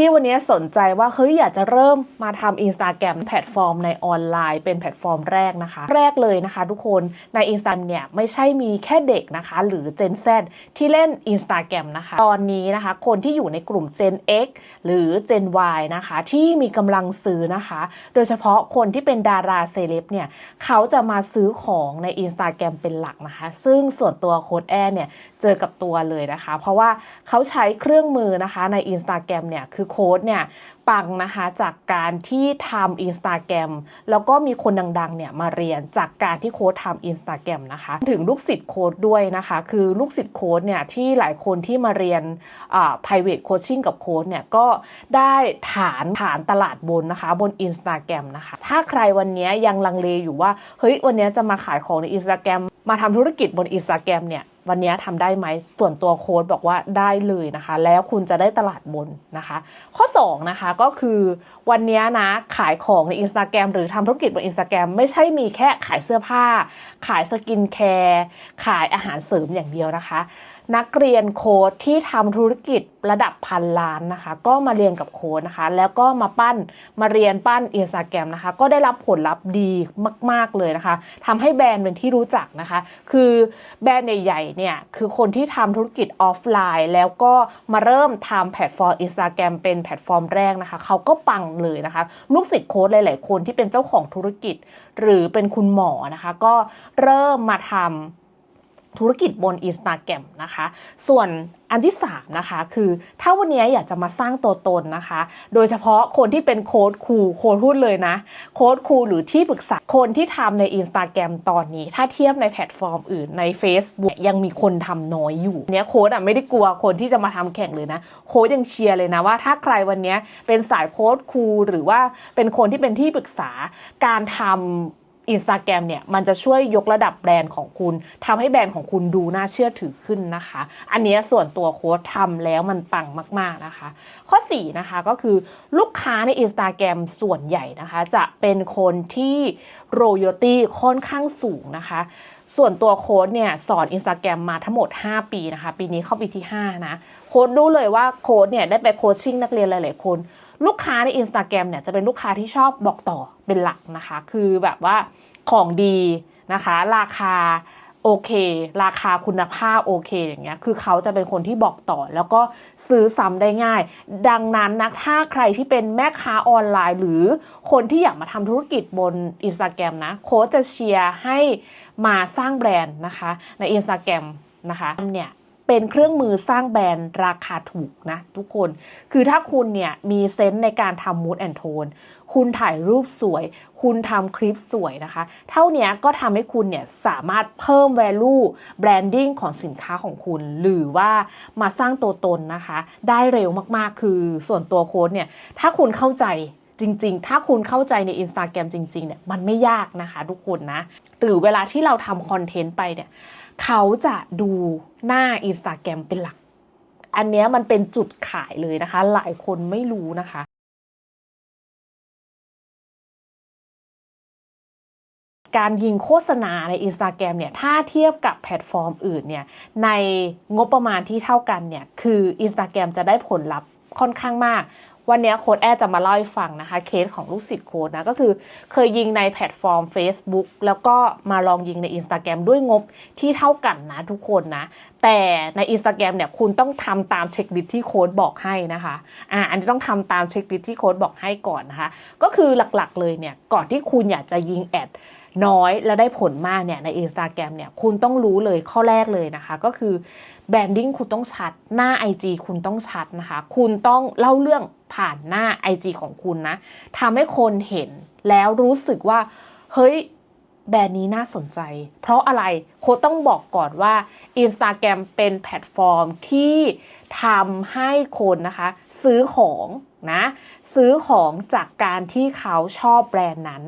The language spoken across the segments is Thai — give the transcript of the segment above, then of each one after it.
ที่วันนี้สนใจว่าเฮ้ยอยากจะเริ่มมาทำ Instagram แพลตฟอร์มในออนไลน์เป็นแพลตฟอร์มแรกนะคะ แรกเลยนะคะทุกคนใน Instagram เนี่ยไม่ใช่มีแค่เด็กนะคะ หรือ Gen Z ที่เล่น Instagram นะคะ ตอนนี้นะคะ คนที่อยู่ในกลุ่ม Gen X หรือ Gen Y นะคะ ที่มีกำลังซื้อนะคะ โดยเฉพาะคนที่เป็นดาราเซเลบเนี่ยเขาจะมาซื้อของใน Instagram เป็นหลักนะคะ ซึ่งส่วนตัวโค้ดแอร์เนี่ยเจอกับตัวเลยนะคะ เพราะว่าเขาใช้เครื่องมือนะคะใน Instagram เนี่ยคือโค้ดเนี่ยปังนะคะจากการที่ทำ Instagram แล้วก็มีคนดังๆเนี่ยมาเรียนจากการที่โค้ดทำ Instagram นะคะ ถึงลูกศิษย์โค้ดด้วยนะคะ คือลูกศิษย์โค้ดเนี่ยที่หลายคนที่มาเรียนอ่า private coaching กับโค้ดเนี่ยก็ได้ฐานฐานตลาดบนนะคะบน Instagram นะคะ ถ้าใครวันนี้ยังลังเลอยู่ว่า เฮ้ยวันนี้จะมาขายของใน Instagram ม มาทำธุรกิจบน Instagram เนี่ย วันนี้ทำได้ไหมส่วนตัวโค้ดบอกว่าได้เลยนะคะ แล้วคุณจะได้ตลาดบนนะคะ ข้อ 2 นะคะก็คือวันนี้นะขายของใน Instagram หรือทำธุรกิจบน Instagram ไม่ใช่มีแค่ขายเสื้อผ้า ขายสกินแคร์ขายอาหารเสริมอย่างเดียวนะคะ นักเรียนโค้ดที่ทำธุรกิจระดับพันล้านนะคะ ก็มาเรียนกับโค้ดนะคะ แล้วก็มาปั้นมาเรียนปั้น Instagram นะคะ ก็ได้รับผลลัพธ์ดีมาก ๆเลยนะคะทำให้แบรนด์เป็นที่รู้จักนะคะ คือแบรนด์ใหญ่ๆเนี่ยคือคนที่ทำธุรกิจออฟไลน์ แล้วก็มาเริ่มทำแพลตฟอร์ม Instagram เป็นแพลตฟอร์มแรกนะคะเขาก็ปังเลยนะคะ ลูกศิษย์โค้ดหลาย ๆ คนที่เป็นเจ้าของธุรกิจ หรือเป็นคุณหมอนะคะ ก็เริ่มมาทำ ธุรกิจบน Instagram นะคะ ส่วนอันที่ 3 นะคะ คือถ้าวันนี้อยากจะมาสร้างตัวตนนะคะ โดยเฉพาะคนที่เป็นโค้ดครูโค้ดพูดเลยนะ โค้ดครูหรือที่ปรึกษาคนที่ทำใน Instagram ตอนนี้ ถ้าเทียบในแพลตฟอร์มอื่นใน Facebook ยังมีคนทำน้อยอยู่เนี้ยโค้ดอะไม่ได้กลัวคนที่จะมาทำแข่งเลยนะ โค้ดยังเชียร์เลยนะว่าถ้าใครวันนี้เป็นสายโค้ดครูหรือว่าเป็นคนที่เป็นที่ปรึกษาการทำ อินสตาแกรมเนี่ยมันจะช่วยยกระดับแบรนด์ของคุณทำให้แบรนด์ของคุณดูน่าเชื่อถือขึ้นนะคะ อันนี้ส่วนตัวโค้ดทำแล้วมันปังมาก ๆนะคะ ข้อ 4 นะคะก็คือลูกค้าใน Instagram ส่วนใหญ่นะคะ จะเป็นคนที่ royalty ค่อนข้างสูงนะคะ ส่วนตัวโค้ดเนี่ยสอน Instagram มาทั้งหมด 5 ปีนะคะ ปีนี้เข้าปีที่ 5 นะ โค้ดรู้เลยว่าโค้ดเนี่ยได้ไปโคชชิ่งนักเรียนหลาย ๆ คน ลูกค้าใน Instagram เนี่ยจะเป็นลูกค้าที่ชอบบอกต่อเป็นหลักนะคะ คือแบบว่าของดีนะคะ ราคาโอเค ราคาคุณภาพโอเคอย่างเงี้ย คือเขาจะเป็นคนที่บอกต่อ แล้วก็ซื้อซ้ำได้ง่าย ดังนั้นนะถ้าใครที่เป็นแม่ค้าออนไลน์ หรือคนที่อยากมาทำธุรกิจบน Instagram นะ โค้ชจะเชียร์ให้มาสร้างแบรนด์นะคะ ใน Instagram นะคะเนี่ย เป็นเครื่องมือสร้างแบรนด์ราคาถูกนะทุกคน คือถ้าคุณเนี่ยมีเซนส์ในการทำมูดแอนโทนคุณถ่ายรูปสวย คุณทำคลิปสวยนะคะ เท่านี้ก็ทำให้คุณเนี่ยสามารถเพิ่ม value branding ของสินค้าของคุณ หรือว่ามาสร้างตัวตนนะคะ ได้เร็วมากๆ คือส่วนตัวโค้ดเนี่ย ถ้าคุณเข้าใจจริง ๆ ถ้าคุณเข้าใจใน Instagram จริง ๆ เนี่ย มันไม่ยากนะคะทุกคนนะ หรือเวลาที่เราทำคอนเทนต์ไปเนี่ย เขาจะดูหน้า Instagram เป็นหลัก อันนี้มันเป็นจุดขายเลยนะคะ หลายคนไม่รู้นะคะการยิงโฆษณาใน Instagram เนี่ย ถ้าเทียบกับแพลตฟอร์มอื่นเนี่ย ในงบประมาณที่เท่ากันเนี่ย คือ Instagram จะได้ผลลัพธ์ค่อนข้างมาก วันนี้โค้ดแอดจะมาเล่าให้ฟังนะคะ เคสของลูกศิษย์โค้ดนะ ก็คือเคยยิงในแพลตฟอร์ม Facebook แล้วก็มาลองยิงใน Instagram ด้วยงบที่เท่ากันนะทุกคนนะ แต่ใน Instagram เนี่ยคุณต้องทำตามเช็คลิสที่โค้ดบอกให้นะคะอ่าอันนี้ต้องทำตามเช็คลิสที่โค้ดบอกให้ก่อนนะคะ ก็คือหลักๆเลยเนี่ยก่อนที่คุณอยากจะยิงแอดน้อยแล้วได้ผลมากเนี่ยใน Instagram เนี่ยคุณต้องรู้เลยข้อแรกเลยนะคะ ก็คือ แบรนดิ้งคุณต้องชัด หน้า IG คุณต้องชัดนะคะ คุณต้องเล่าเรื่องผ่านหน้า IG ของคุณนะทำให้คนเห็นแล้วรู้สึกว่า เฮ้ย แบรนด์นี้น่าสนใจ เพราะอะไรโค้ดต้องบอกก่อนว่า Instagram เป็นแพลตฟอร์มที่ทำให้คนนะคะ ซื้อของนะซื้อของจากการที่เขาชอบแบรนด์นั้น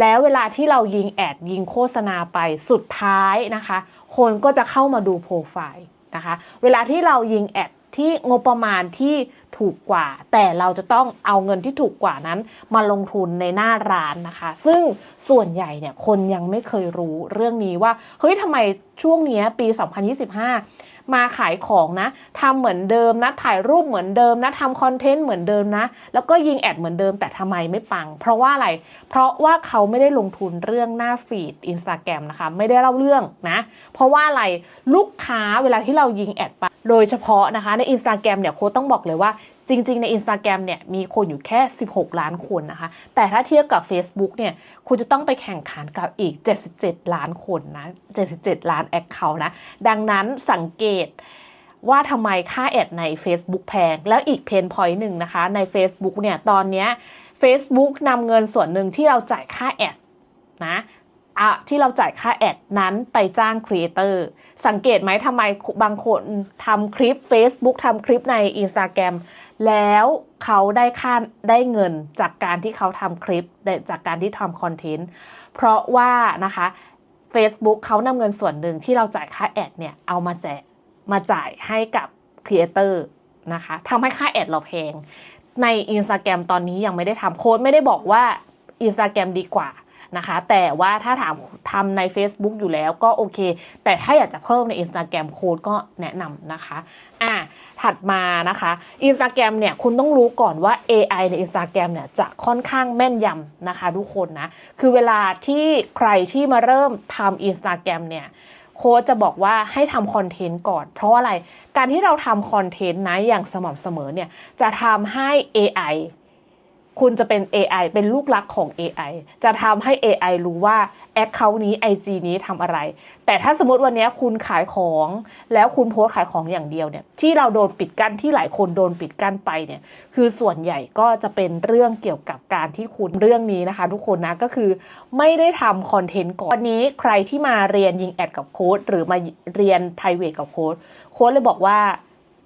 แล้วเวลาที่เรายิงแอดยิงโฆษณาไปสุดท้ายนะคะ คนก็จะเข้ามาดูโปรไฟล์ นะคะ เวลาที่เรายิงแอดที่งบประมาณที่ถูกกว่า แต่เราจะต้องเอาเงินที่ถูกกว่านั้น มาลงทุนในหน้าร้านนะคะ ซึ่งส่วนใหญ่เนี่ยคนยังไม่เคยรู้เรื่องนี้ว่า เฮ้ยทำไมช่วงนี้ยปี 2025 มาขายของนะทำเหมือนเดิมนะ ถ่ายรูปเหมือนเดิมนะทำคอนเทนต์เหมือนเดิมนะ แล้วก็ยิงแอดเหมือนเดิมแต่ทำไมไม่ปัง เพราะว่าอะไร เพราะว่าเขาไม่ได้ลงทุนเรื่องหน้าฟีดอินสตาแกรมนะคะ ไม่ได้เล่าเรื่องนะ เพราะว่าอะไรลูกค้าเวลาที่เรายิงแอดไป โดยเฉพาะนะคะในอินสตาแกรมเนี่ยโค้ดต้องบอกเลยว่า จริง ๆ ใน Instagram เนี่ยมีคนอยู่แค่ 16 ล้านคนนะคะ แต่ถ้าเทียบกับ Facebook เนี่ยคุณจะต้องไปแข่งขันกับอีก 77 ล้านคนนะ 77 ล้านแอคเคาท์นะ ดังนั้นสังเกตว่าทำไมค่าแอดใน Facebook แพง แล้วอีกเพนพอยต์หนึ่งนะคะ ใน Facebook เนี่ยตอนนี้ Facebook นำเงินส่วนหนึ่งที่เราจ่ายค่าแอดนะ อะที่เราจ่ายค่าแอดนั้นไปจ้างครีเอเตอร์สังเกตไหมทำไมบางคนทำคลิป Facebook ทำคลิปใน Instagram แล้วเขาได้ค่าได้เงินจากการที่เขาทำคลิปจากการที่ทำคอนเทนต์เพราะว่านะคะ Facebook เขานำเงินส่วนหนึ่งที่เราจ่ายค่าแอดเนี่ยเอามาแจกมาจ่ายให้กับครีเอเตอร์นะคะทำให้ค่าแอดเราแพงใน Instagram ตอนนี้ยังไม่ได้ทำโค้ดไม่ได้บอกว่า Instagram ดีกว่า นะคะ แต่ว่าถ้าถามทำใน Facebook อยู่แล้วก็โอเค แต่ถ้าอยากจะเพิ่มใน Instagram โค้ดก็แนะนำนะคะอะถัดมานะคะ Instagram เนี่ยคุณต้องรู้ก่อนว่า AI ใน Instagram เนี่ยจะค่อนข้างแม่นยำนะคะทุกคนนะ คือเวลาที่ใครที่มาเริ่มทำ Instagram เนี่ยโค้ชจะบอกว่าให้ทำคอนเทนต์ก่อน เพราะอะไร การที่เราทำคอนเทนต์นะอย่างสม่ำเสมอเนี่ยจะทำให้ AI คุณจะเป็น AI เป็นลูกลักของ AI จะทำให้ AI รู้ว่า Account นี้ IG นี้ทำอะไร แต่ถ้าสมมติวันนี้คุณขายของ แล้วคุณโพสขายของอย่างเดียวเนี่ย ที่เราโดนปิดกั้นที่หลายคนโดนปิดกั้นไปเนี่ย คือส่วนใหญ่ก็จะเป็นเรื่องเกี่ยวกับการที่คุณเรื่องนี้นะคะ ทุกคนนะก็คือไม่ได้ทำคอนเทนต์ก่อนวันนี้ใครที่มาเรียนยิงแอดกับโค้ดหรือมาเรียนไทเวทกับโค้ดโค้ดเลยบอกว่า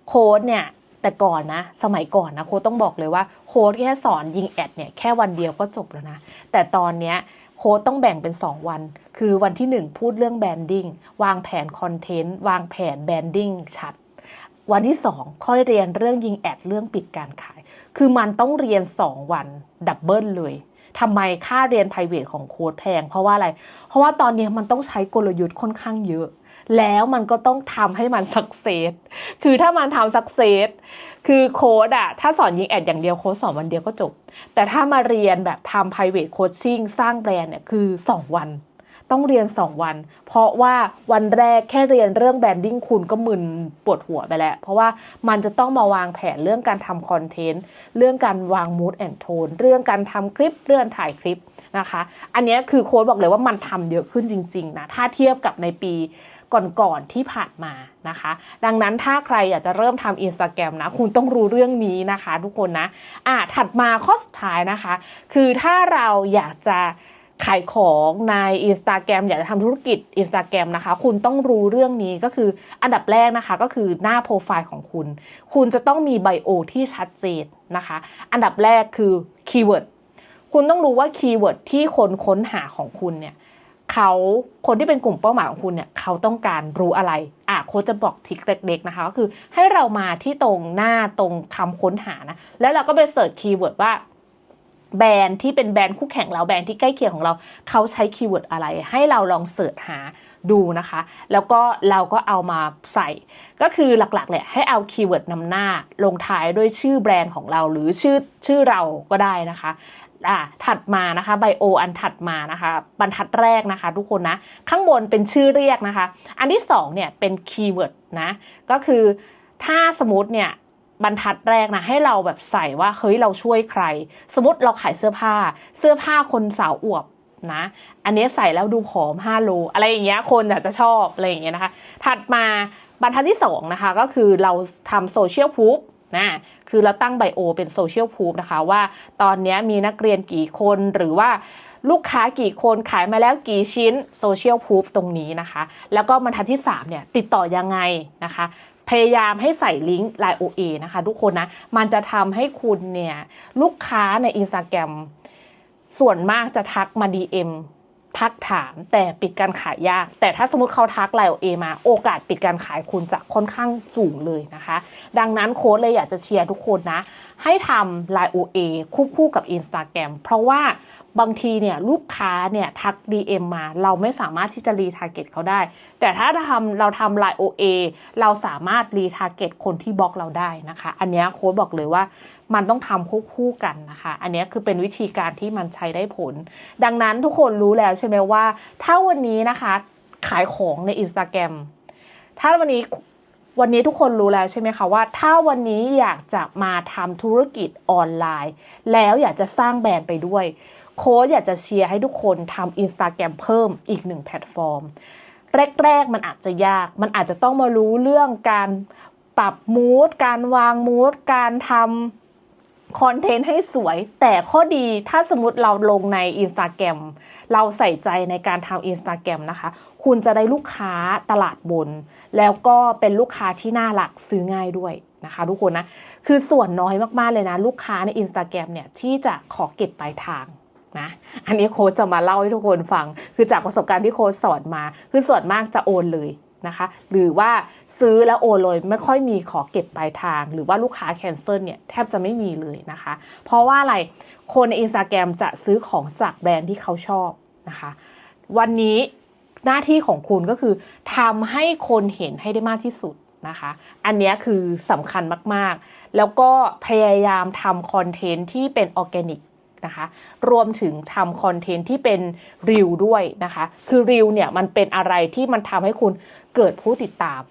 โค้ดเนี่ย แต่ก่อนนะ สมัยก่อนนะโค้ดต้องบอกเลยว่าโค้ดแค่สอนยิงแอดเนี่ยแค่วันเดียวก็จบแล้วนะ แต่ตอนเนี้ยโค้ดต้องแบ่งเป็น 2 วัน คือวันที่ 1 พูดเรื่องแบรนดิ้งวางแผนคอนเทนต์วางแผนแบรนดิ้งชัด วันที่ 2 ค่อยเรียนเรื่องยิงแอดเรื่องปิดการขาย คือมันต้องเรียน 2 วันดับเบิลเลยทำไมค่าเรียน p r i v a t ของโค้ดแพง เพราะว่าอะไร เพราะว่าตอนนี้มันต้องใช้กลยุทธ์ค่อนข้างเยอะ แล้วมันก็ต้องทำให้มันสักเซสคือถ้ามันทำสักเซสคือโค้ดอะถ้าสอนยิงแอดอย่างเดียวโค้ดสอนวันเดียวก็จบ แต่ถ้ามาเรียนแบบทำ private coaching สร้างแบรนด์เนี่ยคือ 2 วัน ต้องเรียน 2 วัน เพราะว่าวันแรกแค่เรียนเรื่องแบรนดิ้งคุณก็มึนปวดหัวไปแล้ว เพราะว่ามันจะต้องมาวางแผนเรื่องการทำคอนเทนต์ เรื่องการวางมูดแอนโทนเรื่องการทำคลิป เรื่องถ่ายคลิปนะคะ อันนี้คือโค้ดบอกเลยว่ามันทำเยอะขึ้นจริง ๆ นะ ถ้าเทียบกับในปี ก่อนๆที่ผ่านมานะคะ ดังนั้นถ้าใครอยากจะเริ่มทำอินสตาแกรมนะ คุณต้องรู้เรื่องนี้นะคะ ทุกคนนะอะถัดมาข้อสุดท้ายนะคะ คือถ้าเราอยากจะขายของใน Instagram อยากจะทำธุรกิจ Instagram นะคะ คุณต้องรู้เรื่องนี้ก็คืออันดับแรกนะคะก็คือหน้าโปรไฟล์ของคุณ คุณจะต้องมีไบโอที่ชัดเจนนะคะ อันดับแรกคือคีย์เวิร์ดคุณต้องรู้ว่าคีย์เวิร์ดที่คนค้นหาของคุณเนี่ย เขาคนที่เป็นกลุ่มเป้าหมายของคุณเนี่ยเขาต้องการรู้อะไรอะโค้ชจะบอกทิกเล็กๆนะคะก็คือให้เรามาที่ตรงหน้าตรงคำค้นหานะแล้วเราก็ไปเสิร์ชคีย์เวิร์ดว่าแบรนด์ที่เป็นแบรนด์คู่แข่งเราแบรนด์ที่ใกล้เคียงของเรา เขาใช้คีย์เวิร์ดอะไร ให้เราลองเสิร์ชหา ดูนะคะ แล้วก็เราก็เอามาใส่ ก็คือหลักๆเลยให้เอาคีย์เวิร์ดนำหน้าลงท้ายด้วยชื่อแบรนด์ของเราหรือชื่อชื่อเราก็ได้นะคะอ่าถัดมานะคะไบโออันถัดมานะคะ บรรทัดแรกนะคะ ทุกคนนะ ข้างบนเป็นชื่อเรียกนะคะ อันที่สองเนี่ยเป็นคีย์เวิร์ดนะก็คือถ้าสมมติเนี่ยบรรทัดแรกนะให้เราแบบใส่ว่าเฮ้ยเราช่วยใคร สมมติเราขายเสื้อผ้า เสื้อผ้าคนสาวอวบ นะ อันนี้ใส่แล้วดูผอม5โลอะไรอย่างเงี้ยคนอาจจะชอบอะไรอย่างเงี้ยนะคะ ถัดมาบรรทัดที่2นะคะก็คือเราทำโซเชียลพูฟนะคือเราตั้งไบโอเป็นโซเชียลพูฟนะคะว่าตอนนี้มีนักเรียนกี่คนหรือว่าลูกค้ากี่คนขายมาแล้วกี่ชิ้นโซเชียลพูฟตรงนี้นะคะ แล้วก็บรรทัดที่ 3 เนี่ย ติดต่อยังไงนะคะ พยายามให้ใส่ลิงก์ Line OA นะคะ ทุกคนนะ มันจะทำให้คุณเนี่ย ลูกค้าใน Instagram ส่วนมากจะทักมา DM ทักถามแต่ปิดการขายยาก แต่ถ้าสมมติเขาทักไลน์เอมา โอกาสปิดการขายคุณจะค่อนข้างสูงเลยนะคะ ดังนั้นโค้ดเลยอยากจะเชียร์ทุกคนนะ ให้ทำไลโอเอควบคู่กับ Instagram เพราะว่า บางทีเนี่ยลูกค้าเนี่ยทัก DM มา เราไม่สามารถที่จะรีทาร์เก็ตเขาได้ แต่ถ้าทำเราทำ Line OA เราสามารถรีทาร์เก็ตคนที่บล็อกเราได้นะคะ อันนี้โค้ดบอกเลยว่ามันต้องทำควบคู่กันนะคะ อันนี้คือเป็นวิธีการที่มันใช้ได้ผล ดังนั้นทุกคนรู้แล้วใช่ไหมว่า ถ้าวันนี้นะคะขายของใน Instagram ถ้าวันนี้วันนี้ทุกคนรู้แล้วใช่ไหมคะว่า ถ้าวันนี้อยากจะมาทำธุรกิจออนไลน์ แล้วอยากจะสร้างแบรนด์ไปด้วย โค้ชอยากจะเชียร์ให้ทุกคนทำ Instagram เพิ่มอีกหนึ่งแพลตฟอร์ม แรกๆมันอาจจะยาก มันอาจจะต้องมารู้เรื่องการปรับมูดการวางมูดการทำคอนเทนต์ให้สวย แต่ข้อดีถ้าสมมติเราลงใน Instagram เราใส่ใจในการทำ Instagram นะคะ คุณจะได้ลูกค้าตลาดบน แล้วก็เป็นลูกค้าที่น่ารักซื้อง่ายด้วยนะคะทุกคนนะ คือส่วนน้อยมาก ๆ เลยนะ ลูกค้าใน Instagram เนี่ย ที่จะขอเก็บปลายทาง นะอันนี้โค้ชจะมาเล่าให้ทุกคนฟัง คือจากประสบการณ์ที่โค้ชสอนมา คือส่วนมากจะโอนเลยนะคะ หรือว่าซื้อแล้วโอนเลยไม่ค่อยมีขอเก็บปลายทาง หรือว่าลูกค้าแคนเซิลเนี่ยแทบจะไม่มีเลยนะคะ เพราะว่าอะไร คนใน Instagram จะซื้อของจากแบรนด์ที่เขาชอบนะคะ วันนี้หน้าที่ของคุณก็คือทำให้คนเห็นให้ได้มากที่สุดนะคะ อันนี้คือสำคัญมาก ๆ แล้วก็พยายามทำคอนเทนต์ที่เป็นออร์แกนิก นะคะ รวมถึงทำคอนเทนต์ที่เป็นรีวด้วยนะคะ คือรีวเนี่ยมันเป็นอะไรที่มันทำให้คุณเกิดผู้ติดตาม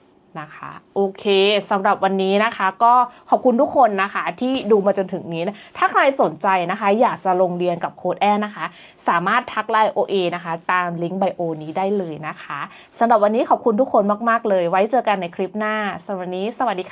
นะคะโอเคสำหรับวันนี้นะคะก็ขอบคุณทุกคนนะคะที่ดูมาจนถึงนี้นะถ้าใครสนใจนะคะ อยากจะลงเรียนกับโค้ดแอนนะคะ สามารถทักไลน์ OA นะคะ ตามลิงก์ไบโอนี้ได้เลยนะคะสำหรับวันนี้ขอบคุณทุกคนมาก ๆ เลย ไว้เจอกันในคลิปหน้าสำหรับวันนี้สวัสดีค่ะ